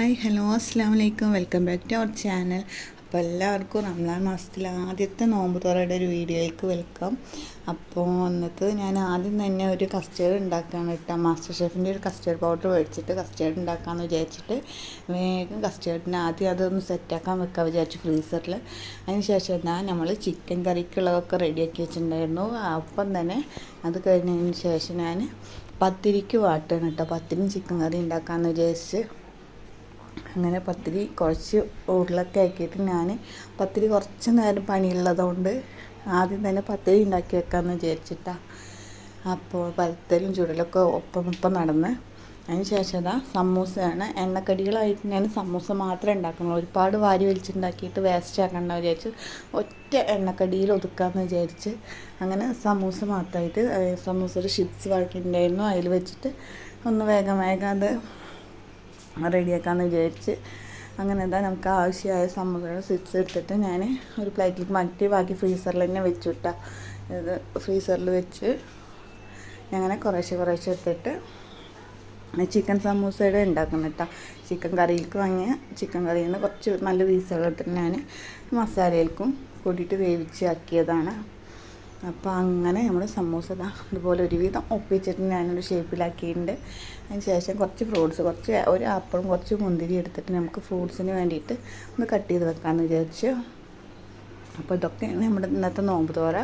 Hi hello അസ്സാം വലൈക്കും welcome back to our channel. അപ്പോൾ എല്ലാവർക്കും റംസാൻ മാസത്തിൽ ആദ്യത്തെ നോമ്പ് തുറയുടെ ഒരു വീഡിയോയിലേക്ക് വെൽക്കം. അപ്പോൾ വന്നിട്ട് ഞാൻ ആദ്യം തന്നെ ഒരു കസ്റ്റേർഡ് ഉണ്ടാക്കുകയാണ് കേട്ടോ. മാസ്റ്റർ ഷെഫിന്റെ ഒരു കസ്റ്റേർഡ് പൗഡർ മേടിച്ചിട്ട് കസ്റ്റേർഡ് ഉണ്ടാക്കാമെന്ന് വിചാരിച്ചിട്ട് വേഗം കസ്റ്റേർഡിന് ആദ്യം അതൊന്ന് സെറ്റാക്കാൻ വെക്കാൻ വിചാരിച്ചു ഫ്രീസറിൽ. അതിന് ശേഷം നമ്മൾ ചിക്കൻ കറിക്കുള്ളതൊക്കെ റെഡിയാക്കി വെച്ചിട്ടുണ്ടായിരുന്നു. അപ്പം തന്നെ അത് കഴിഞ്ഞതിന് ശേഷം ഞാൻ പത്തിരിക്ക് വാട്ടാണ് കേട്ടോ. പത്തിരിയും ചിക്കൻ കറി ഉണ്ടാക്കാമെന്ന് വിചാരിച്ച് അങ്ങനെ പത്തിരി കുറച്ച് ഉരുളൊക്കെ ആക്കിയിട്ട് ഞാൻ പത്തിരി കുറച്ച് നേരം പണിയുള്ളതുകൊണ്ട് ആദ്യം തന്നെ പത്തിരി ഉണ്ടാക്കി വെക്കാമെന്ന് വിചാരിച്ചിട്ടാണ് അപ്പോൾ പരത്തലും ചുടലൊക്കെ ഒപ്പം ഒപ്പം നടന്ന് അതിന് ശേഷം സമൂസയാണ്. എണ്ണക്കടികളായിട്ട് ഞാൻ സമൂസ മാത്രമേ ഉണ്ടാക്കുന്നുള്ളൂ. ഒരുപാട് വാരി വലിച്ചുണ്ടാക്കിയിട്ട് വേസ്റ്റ് ആക്കണ്ട വിചാരിച്ച് ഒറ്റ എണ്ണക്കടിയിൽ ഒതുക്കാമെന്ന് വിചാരിച്ച് അങ്ങനെ സമൂസ മാത്രമായിട്ട് സമൂസയുടെ ഷിപ്സ് വഴക്കിണ്ടായിരുന്നു അതിൽ വെച്ചിട്ട് ഒന്ന് വേഗം വേഗം അത് റെഡിയാക്കാമെന്ന് വിചാരിച്ച് അങ്ങനെ എന്താ നമുക്ക് ആവശ്യമായ സമൂസയുടെ സ്വിച്ച് എടുത്തിട്ട് ഞാൻ ഒരു പ്ലേറ്റിലേക്ക് മാറ്റി ബാക്കി ഫ്രീസറിൽ തന്നെ വെച്ചു വിട്ടാ ഇത് ഫ്രീസറിൽ വെച്ച് അങ്ങനെ കുറേശ്ശെ കുറേശ്ശെ എടുത്തിട്ട് ചിക്കൻ സമൂസയുടെ ഉണ്ടാക്കണം കേട്ടോ. ചിക്കൻ കറിയിലേക്ക് വാങ്ങിയ ചിക്കൻ കറിയിൽ നിന്ന് കുറച്ച് നല്ല പീസുകൾ എടുത്തിട്ട് ഞാൻ മസാലയിലേക്കും കൂട്ടിയിട്ട് വേവിച്ച് ആക്കിയതാണ്. അപ്പോൾ അങ്ങനെ നമ്മൾ സമൂസ ഇതാ ഇതുപോലെ ഒരുവിധം ഒപ്പിച്ചിട്ട് ഞാനൊരു ഷേപ്പിലാക്കിയിട്ടുണ്ട്. അതിന് ശേഷം കുറച്ച് ഫ്രൂട്ട്സ് കുറച്ച് ഒരു ആപ്പിളും കുറച്ച് മുന്തിരി എടുത്തിട്ട് നമുക്ക് ഫ്രൂട്ട്സിന് വേണ്ടിയിട്ട് ഒന്ന് കട്ട് ചെയ്ത് വെക്കാമെന്ന് വിചാരിച്ചു. അപ്പോൾ ഇതൊക്കെയാണ് നമ്മുടെ ഇന്നത്തെ നോമ്പ് തോറ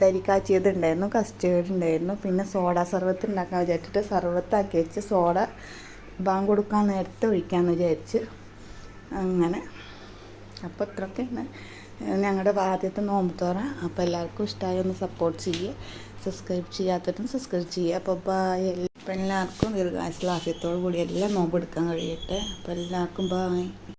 തരിക്കാച്ചിയത് ഉണ്ടായിരുന്നു കസ്റ്റേർഡ് ഉണ്ടായിരുന്നു പിന്നെ സോഡ സർവത്ത് ഉണ്ടാക്കാൻ വിചാരിച്ചിട്ട് സർവത്താക്കി വെച്ച് സോഡ ബാങ്ക് കൊടുക്കാൻ നേരത്തെ ഒഴിക്കാമെന്ന് വിചാരിച്ച്. അങ്ങനെ. അപ്പോൾ ഇത്രയൊക്കെയാണ്. ഞങ്ങളുടെ ആദ്യത്തെ നോമ്പ് തോറ. അപ്പോൾ എല്ലാവർക്കും ഇഷ്ടമായി ഒന്ന് സപ്പോർട്ട് ചെയ്യുക സബ്സ്ക്രൈബ് ചെയ്യാത്തവരും സബ്സ്ക്രൈബ് ചെയ്യുക അപ്പോൾ ബായ് എല്ലാവർക്കും ദീർഘായുസുള്ള ആഫ്യത്തോടു കൂടി എല്ലാം നോമ്പ് എടുക്കാൻ കഴിയട്ടെ. അപ്പോൾ എല്ലാവർക്കും ബായ്